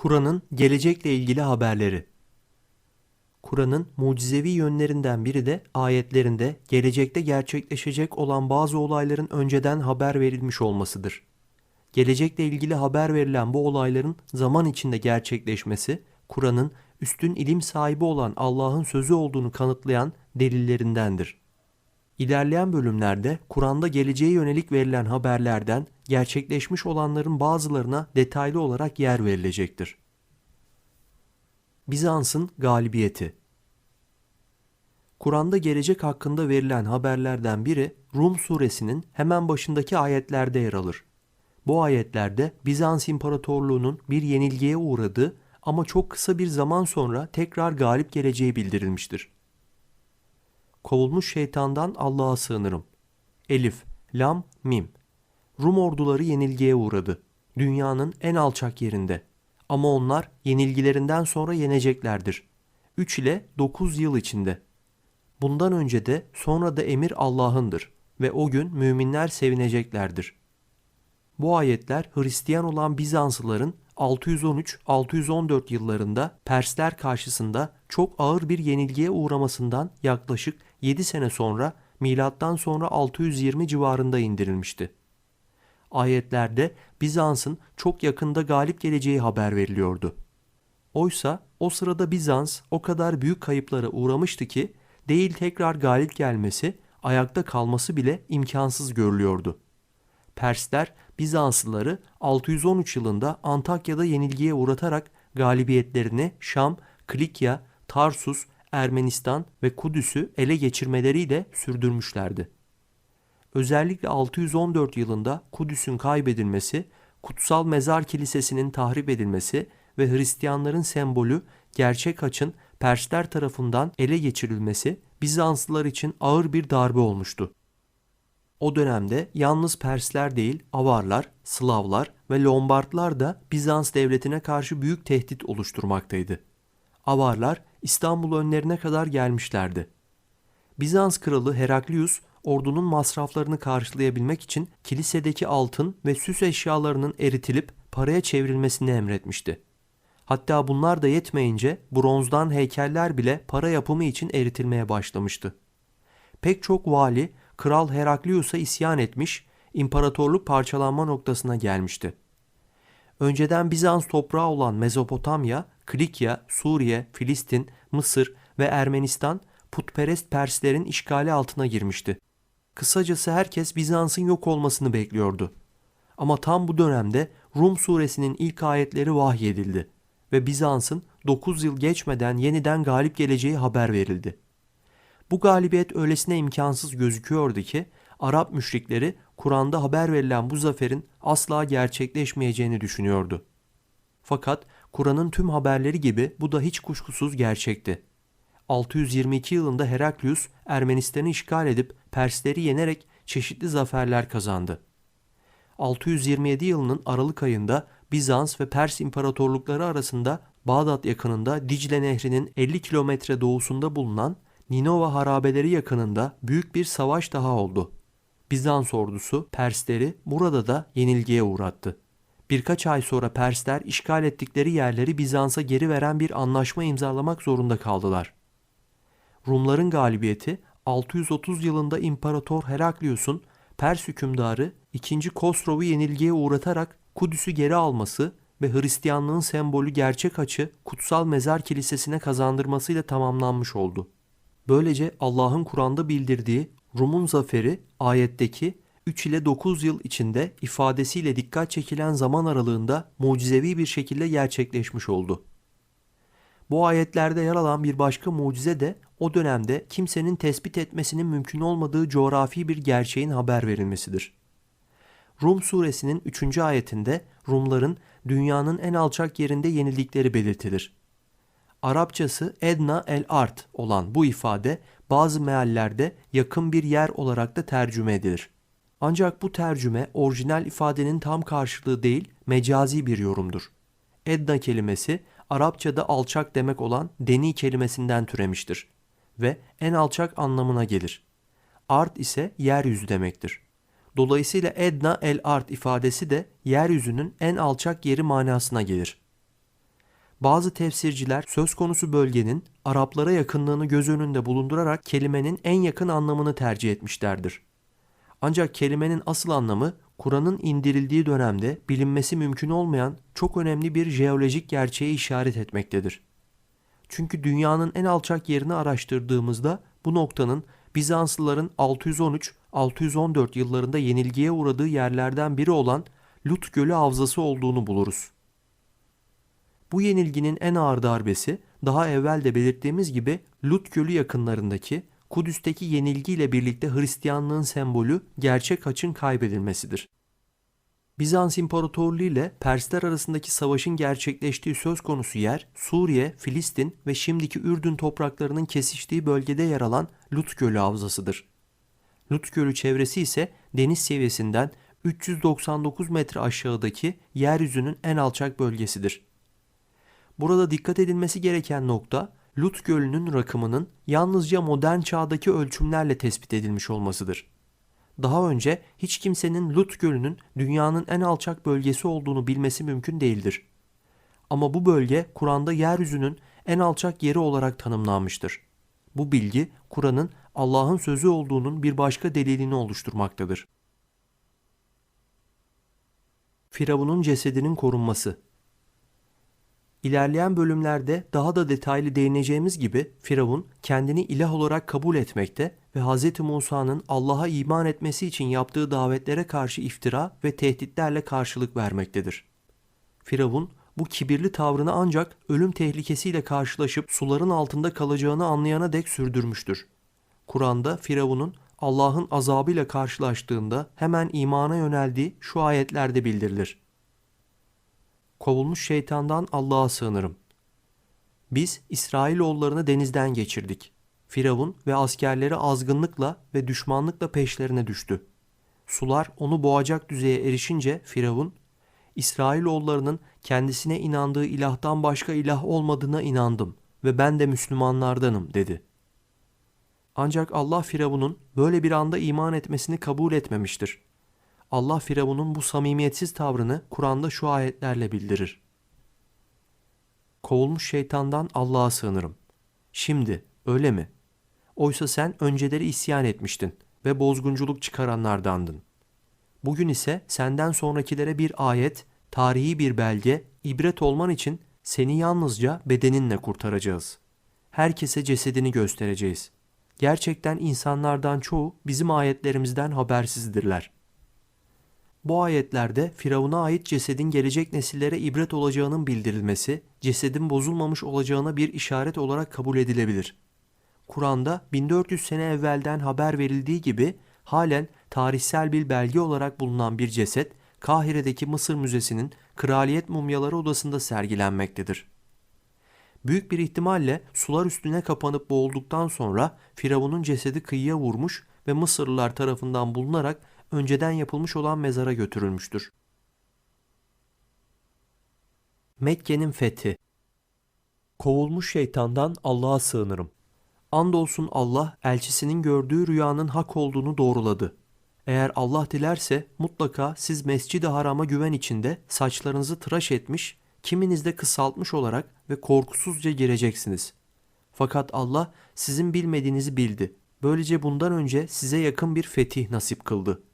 Kur'an'ın gelecekle ilgili haberleri. Kur'an'ın mucizevi yönlerinden biri de ayetlerinde gelecekte gerçekleşecek olan bazı olayların önceden haber verilmiş olmasıdır. Gelecekle ilgili haber verilen bu olayların zaman içinde gerçekleşmesi, Kur'an'ın üstün ilim sahibi olan Allah'ın sözü olduğunu kanıtlayan delillerindendir. İlerleyen bölümlerde Kur'an'da geleceğe yönelik verilen haberlerden gerçekleşmiş olanların bazılarına detaylı olarak yer verilecektir. Bizans'ın galibiyeti Kur'an'da gelecek hakkında verilen haberlerden biri Rum suresinin hemen başındaki ayetlerde yer alır. Bu ayetlerde Bizans İmparatorluğu'nun bir yenilgiye uğradığı ama çok kısa bir zaman sonra tekrar galip geleceği bildirilmiştir. Kovulmuş şeytandan Allah'a sığınırım. Elif, Lam, Mim. Rum orduları yenilgiye uğradı. Dünyanın en alçak yerinde. Ama onlar yenilgilerinden sonra yeneceklerdir. 3 ile 9 yıl içinde. Bundan önce de sonra da emir Allah'ındır ve o gün müminler sevineceklerdir. Bu ayetler Hristiyan olan Bizanslıların 613-614 yıllarında Persler karşısında çok ağır bir yenilgiye uğramasından yaklaşık 7 sene sonra milattan sonra 620 civarında indirilmişti. Ayetlerde Bizans'ın çok yakında galip geleceği haber veriliyordu. Oysa o sırada Bizans o kadar büyük kayıplara uğramıştı ki değil tekrar galip gelmesi, ayakta kalması bile imkansız görülüyordu. Persler Bizanslıları 613 yılında Antakya'da yenilgiye uğratarak galibiyetlerini Şam, Klikya, Tarsus, Ermenistan ve Kudüs'ü ele geçirmeleriyle sürdürmüşlerdi. Özellikle 614 yılında Kudüs'ün kaybedilmesi, Kutsal Mezar Kilisesi'nin tahrip edilmesi ve Hristiyanların sembolü gerçek haçın Persler tarafından ele geçirilmesi Bizanslılar için ağır bir darbe olmuştu. O dönemde yalnız Persler değil, Avarlar, Slavlar ve Lombardlar da Bizans devletine karşı büyük tehdit oluşturmaktaydı. Avarlar İstanbul önlerine kadar gelmişlerdi. Bizans kralı Heraklius ordunun masraflarını karşılayabilmek için kilisedeki altın ve süs eşyalarının eritilip paraya çevrilmesini emretmişti. Hatta bunlar da yetmeyince bronzdan heykeller bile para yapımı için eritilmeye başlamıştı. Pek çok vali Kral Heraklius'a isyan etmiş, imparatorluk parçalanma noktasına gelmişti. Önceden Bizans toprağı olan Mezopotamya, Klikya, Suriye, Filistin, Mısır ve Ermenistan putperest Perslerin işgali altına girmişti. Kısacası herkes Bizans'ın yok olmasını bekliyordu. Ama tam bu dönemde Rum suresinin ilk ayetleri vahyedildi ve Bizans'ın 9 yıl geçmeden yeniden galip geleceği haber verildi. Bu galibiyet öylesine imkansız gözüküyordu ki Arap müşrikleri Kur'an'da haber verilen bu zaferin asla gerçekleşmeyeceğini düşünüyordu. Fakat Kur'an'ın tüm haberleri gibi bu da hiç kuşkusuz gerçekti. 622 yılında Heraklius Ermenistan'ı işgal edip Persleri yenerek çeşitli zaferler kazandı. 627 yılının Aralık ayında Bizans ve Pers imparatorlukları arasında Bağdat yakınında Dicle Nehri'nin 50 kilometre doğusunda bulunan Ninova harabeleri yakınında büyük bir savaş daha oldu. Bizans ordusu Persleri burada da yenilgiye uğrattı. Birkaç ay sonra Persler işgal ettikleri yerleri Bizans'a geri veren bir anlaşma imzalamak zorunda kaldılar. Rumların galibiyeti 630 yılında İmparator Heraklius'un Pers hükümdarı 2. Kosrov'u yenilgiye uğratarak Kudüs'ü geri alması ve Hristiyanlığın sembolü gerçek açı Kutsal Mezar Kilisesi'ne kazandırmasıyla tamamlanmış oldu. Böylece Allah'ın Kur'an'da bildirdiği Rum'un zaferi ayetteki 3 ile 9 yıl içinde ifadesiyle dikkat çekilen zaman aralığında mucizevi bir şekilde gerçekleşmiş oldu. Bu ayetlerde yer alan bir başka mucize de o dönemde kimsenin tespit etmesinin mümkün olmadığı coğrafi bir gerçeğin haber verilmesidir. Rum suresinin 3. ayetinde Rumların dünyanın en alçak yerinde yenildikleri belirtilir. Arapçası Edna el Art olan bu ifade bazı meallerde yakın bir yer olarak da tercüme edilir. Ancak bu tercüme orijinal ifadenin tam karşılığı değil, mecazi bir yorumdur. Edna kelimesi Arapçada alçak demek olan deni kelimesinden türemiştir ve en alçak anlamına gelir. Art ise yeryüzü demektir. Dolayısıyla Edna el Art ifadesi de yeryüzünün en alçak yeri manasına gelir. Bazı tefsirciler söz konusu bölgenin Araplara yakınlığını göz önünde bulundurarak kelimenin en yakın anlamını tercih etmişlerdir. Ancak kelimenin asıl anlamı Kur'an'ın indirildiği dönemde bilinmesi mümkün olmayan çok önemli bir jeolojik gerçeğe işaret etmektedir. Çünkü dünyanın en alçak yerini araştırdığımızda bu noktanın Bizanslıların 613-614 yıllarında yenilgiye uğradığı yerlerden biri olan Lut Gölü Havzası olduğunu buluruz. Bu yenilginin en ağır darbesi daha evvel de belirttiğimiz gibi Lut Gölü yakınlarındaki Kudüs'teki yenilgiyle birlikte Hristiyanlığın sembolü gerçek haçın kaybedilmesidir. Bizans İmparatorluğu ile Persler arasındaki savaşın gerçekleştiği söz konusu yer Suriye, Filistin ve şimdiki Ürdün topraklarının kesiştiği bölgede yer alan Lut Gölü Havzasıdır. Lut Gölü çevresi ise deniz seviyesinden 399 metre aşağıdaki yeryüzünün en alçak bölgesidir. Burada dikkat edilmesi gereken nokta Lut Gölü'nün rakımının yalnızca modern çağdaki ölçümlerle tespit edilmiş olmasıdır. Daha önce hiç kimsenin Lut Gölü'nün dünyanın en alçak bölgesi olduğunu bilmesi mümkün değildir. Ama bu bölge Kur'an'da yeryüzünün en alçak yeri olarak tanımlanmıştır. Bu bilgi Kur'an'ın Allah'ın sözü olduğunun bir başka delilini oluşturmaktadır. Firavun'un cesedinin korunması İlerleyen bölümlerde daha da detaylı değineceğimiz gibi Firavun kendini ilah olarak kabul etmekte ve Hz. Musa'nın Allah'a iman etmesi için yaptığı davetlere karşı iftira ve tehditlerle karşılık vermektedir. Firavun bu kibirli tavrını ancak ölüm tehlikesiyle karşılaşıp suların altında kalacağını anlayana dek sürdürmüştür. Kur'an'da Firavun'un Allah'ın azabıyla karşılaştığında hemen imana yöneldiği şu ayetlerde bildirilir. Kovulmuş şeytandan Allah'a sığınırım. Biz İsrailoğullarını denizden geçirdik. Firavun ve askerleri azgınlıkla ve düşmanlıkla peşlerine düştü. Sular onu boğacak düzeye erişince Firavun, İsrailoğullarının kendisine inandığı ilahtan başka ilah olmadığına inandım ve ben de Müslümanlardanım dedi. Ancak Allah Firavun'un böyle bir anda iman etmesini kabul etmemiştir. Allah Firavun'un bu samimiyetsiz tavrını Kur'an'da şu ayetlerle bildirir. Kovulmuş şeytandan Allah'a sığınırım. Şimdi öyle mi? Oysa sen önceleri isyan etmiştin ve bozgunculuk çıkaranlardandın. Bugün ise senden sonrakilere bir ayet, tarihi bir belge, ibret olman için seni yalnızca bedeninle kurtaracağız. Herkese cesedini göstereceğiz. Gerçekten insanlardan çoğu bizim ayetlerimizden habersizdirler.'' Bu ayetlerde Firavun'a ait cesedin gelecek nesillere ibret olacağının bildirilmesi, cesedin bozulmamış olacağına bir işaret olarak kabul edilebilir. Kur'an'da 1400 sene evvelden haber verildiği gibi halen tarihsel bir belge olarak bulunan bir ceset Kahire'deki Mısır Müzesi'nin Kraliyet Mumyaları Odası'nda sergilenmektedir. Büyük bir ihtimalle sular üstüne kapanıp boğulduktan sonra Firavun'un cesedi kıyıya vurmuş ve Mısırlılar tarafından bulunarak önceden yapılmış olan mezara götürülmüştür. Mekke'nin fethi Kovulmuş şeytandan Allah'a sığınırım. Andolsun Allah elçisinin gördüğü rüyanın hak olduğunu doğruladı. Eğer Allah dilerse mutlaka siz Mescid-i Haram'a güven içinde saçlarınızı tıraş etmiş, kiminiz de kısaltmış olarak ve korkusuzca gireceksiniz. Fakat Allah sizin bilmediğinizi bildi. Böylece bundan önce size yakın bir fetih nasip kıldı.''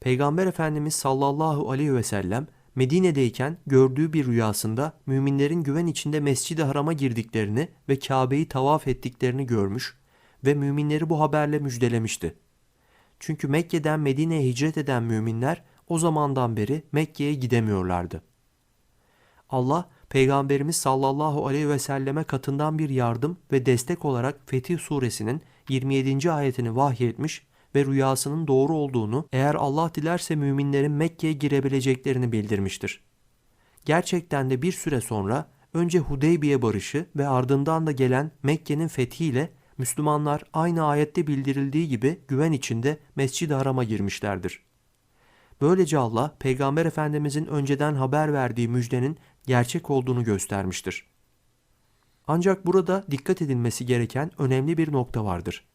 Peygamber Efendimiz sallallahu aleyhi ve sellem Medine'deyken gördüğü bir rüyasında müminlerin güven içinde Mescid-i Haram'a girdiklerini ve Kabe'yi tavaf ettiklerini görmüş ve müminleri bu haberle müjdelemişti. Çünkü Mekke'den Medine'ye hicret eden müminler o zamandan beri Mekke'ye gidemiyorlardı. Allah Peygamberimiz sallallahu aleyhi ve selleme katından bir yardım ve destek olarak Fetih suresinin 27. ayetini vahyetmiş ve rüyasının doğru olduğunu eğer Allah dilerse müminlerin Mekke'ye girebileceklerini bildirmiştir. Gerçekten de bir süre sonra önce Hudeybiye barışı ve ardından da gelen Mekke'nin fethiyle Müslümanlar aynı ayette bildirildiği gibi güven içinde Mescid-i Haram'a girmişlerdir. Böylece Allah Peygamber Efendimizin önceden haber verdiği müjdenin gerçek olduğunu göstermiştir. Ancak burada dikkat edilmesi gereken önemli bir nokta vardır.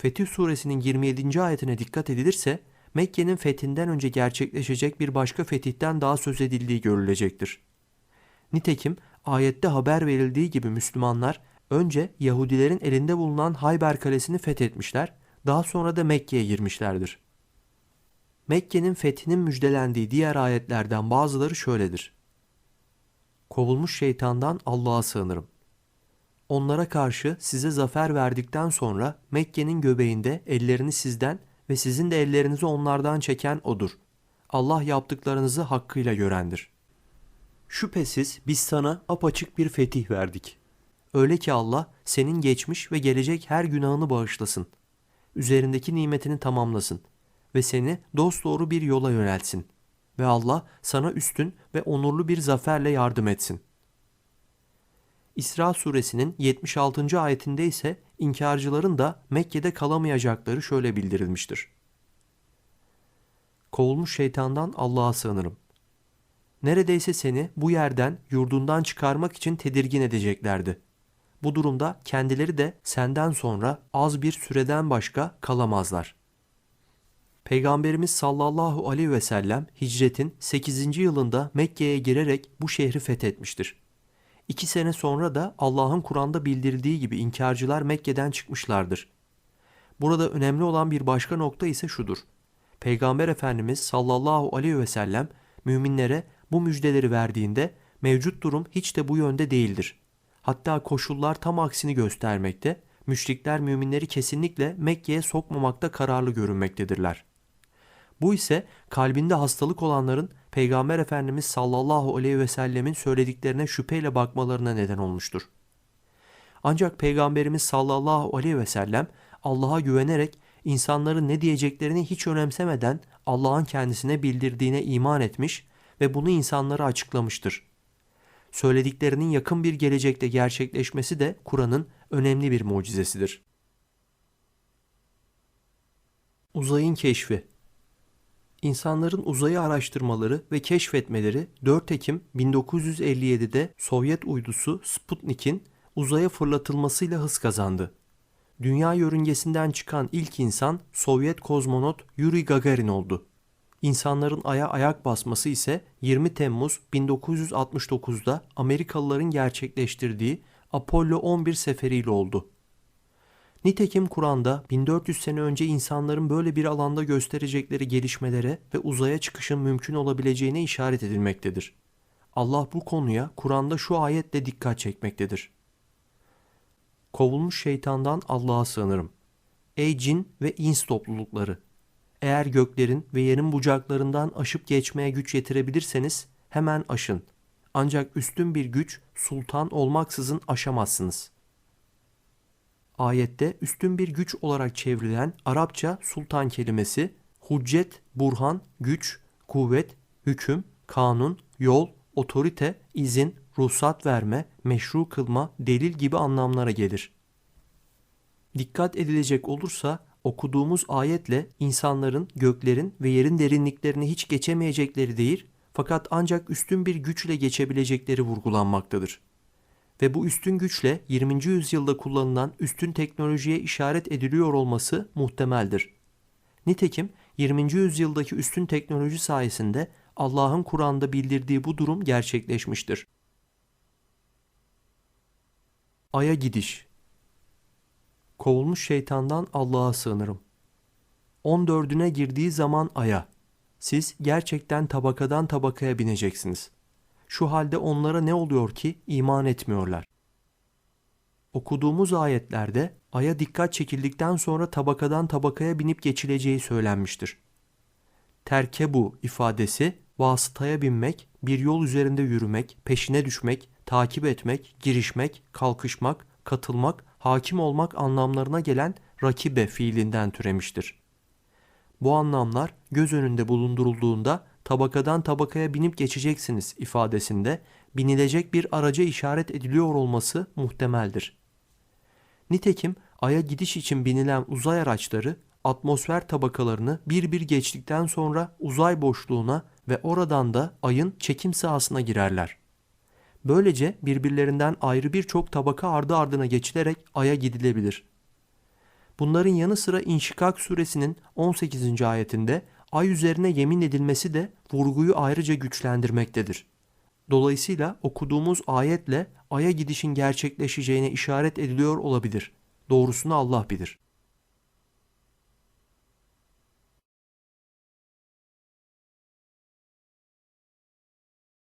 Fetih suresinin 27. ayetine dikkat edilirse Mekke'nin fethinden önce gerçekleşecek bir başka fetihten daha söz edildiği görülecektir. Nitekim ayette haber verildiği gibi Müslümanlar önce Yahudilerin elinde bulunan Hayber Kalesi'ni fethetmişler, daha sonra da Mekke'ye girmişlerdir. Mekke'nin fethinin müjdelendiği diğer ayetlerden bazıları şöyledir. Kovulmuş şeytandan Allah'a sığınırım. Onlara karşı size zafer verdikten sonra Mekke'nin göbeğinde ellerini sizden ve sizin de ellerinizi onlardan çeken odur. Allah yaptıklarınızı hakkıyla görendir. Şüphesiz biz sana apaçık bir fetih verdik. Öyle ki Allah senin geçmiş ve gelecek her günahını bağışlasın. Üzerindeki nimetini tamamlasın ve seni dosdoğru bir yola yöneltsin. Ve Allah sana üstün ve onurlu bir zaferle yardım etsin. İsra suresinin 76. ayetinde ise inkarcıların da Mekke'de kalamayacakları şöyle bildirilmiştir. Kovulmuş şeytandan Allah'a sığınırım. Neredeyse seni bu yerden yurdundan çıkarmak için tedirgin edeceklerdi. Bu durumda kendileri de senden sonra az bir süreden başka kalamazlar. Peygamberimiz sallallahu aleyhi ve sellem hicretin 8. yılında Mekke'ye girerek bu şehri fethetmiştir. İki sene sonra da Allah'ın Kur'an'da bildirdiği gibi inkarcılar Mekke'den çıkmışlardır. Burada önemli olan bir başka nokta ise şudur. Peygamber Efendimiz sallallahu aleyhi ve sellem müminlere bu müjdeleri verdiğinde mevcut durum hiç de bu yönde değildir. Hatta koşullar tam aksini göstermekte, müşrikler müminleri kesinlikle Mekke'ye sokmamakta kararlı görünmektedirler. Bu ise kalbinde hastalık olanların Peygamber Efendimiz sallallahu aleyhi ve sellemin söylediklerine şüpheyle bakmalarına neden olmuştur. Ancak Peygamberimiz sallallahu aleyhi ve sellem Allah'a güvenerek insanların ne diyeceklerini hiç önemsemeden Allah'ın kendisine bildirdiğine iman etmiş ve bunu insanlara açıklamıştır. Söylediklerinin yakın bir gelecekte gerçekleşmesi de Kur'an'ın önemli bir mucizesidir. Uzayın keşfi İnsanların uzayı araştırmaları ve keşfetmeleri 4 Ekim 1957'de Sovyet uydusu Sputnik'in uzaya fırlatılmasıyla hız kazandı. Dünya yörüngesinden çıkan ilk insan Sovyet kozmonot Yuri Gagarin oldu. İnsanların aya ayak basması ise 20 Temmuz 1969'da Amerikalıların gerçekleştirdiği Apollo 11 seferiyle oldu. Nitekim Kur'an'da 1400 sene önce insanların böyle bir alanda gösterecekleri gelişmelere ve uzaya çıkışın mümkün olabileceğine işaret edilmektedir. Allah bu konuya Kur'an'da şu ayetle dikkat çekmektedir. Kovulmuş şeytandan Allah'a sığınırım. Ey cin ve ins toplulukları! Eğer göklerin ve yerin bucaklarından aşıp geçmeye güç yetirebilirseniz hemen aşın. Ancak üstün bir güç sultan olmaksızın aşamazsınız.'' Ayette üstün bir güç olarak çevrilen Arapça sultan kelimesi hüccet, burhan, güç, kuvvet, hüküm, kanun, yol, otorite, izin, ruhsat verme, meşru kılma, delil gibi anlamlara gelir. Dikkat edilecek olursa okuduğumuz ayetle insanların göklerin ve yerin derinliklerini hiç geçemeyecekleri değil fakat ancak üstün bir güçle geçebilecekleri vurgulanmaktadır ve bu üstün güçle 20. yüzyılda kullanılan üstün teknolojiye işaret ediliyor olması muhtemeldir. Nitekim 20. yüzyıldaki üstün teknoloji sayesinde Allah'ın Kur'an'da bildirdiği bu durum gerçekleşmiştir. Ay'a gidiş Kovulmuş şeytandan Allah'a sığınırım. 14'üne girdiği zaman Ay'a, siz gerçekten tabakadan tabakaya bineceksiniz.'' Şu halde onlara ne oluyor ki iman etmiyorlar? Okuduğumuz ayetlerde aya dikkat çekildikten sonra tabakadan tabakaya binip geçileceği söylenmiştir. Terkebu ifadesi vasıtaya binmek, bir yol üzerinde yürümek, peşine düşmek, takip etmek, girişmek, kalkışmak, katılmak, hakim olmak anlamlarına gelen rakibe fiilinden türemiştir. Bu anlamlar göz önünde bulundurulduğunda tabakadan tabakaya binip geçeceksiniz ifadesinde binilecek bir araca işaret ediliyor olması muhtemeldir. Nitekim Ay'a gidiş için binilen uzay araçları atmosfer tabakalarını bir bir geçtikten sonra uzay boşluğuna ve oradan da Ay'ın çekim sahasına girerler. Böylece birbirlerinden ayrı birçok tabaka ardı ardına geçilerek Ay'a gidilebilir. Bunların yanı sıra İnşikak suresinin 18. ayetinde ay üzerine yemin edilmesi de vurguyu ayrıca güçlendirmektedir. Dolayısıyla okuduğumuz ayetle aya gidişin gerçekleşeceğine işaret ediliyor olabilir. Doğrusunu Allah bilir.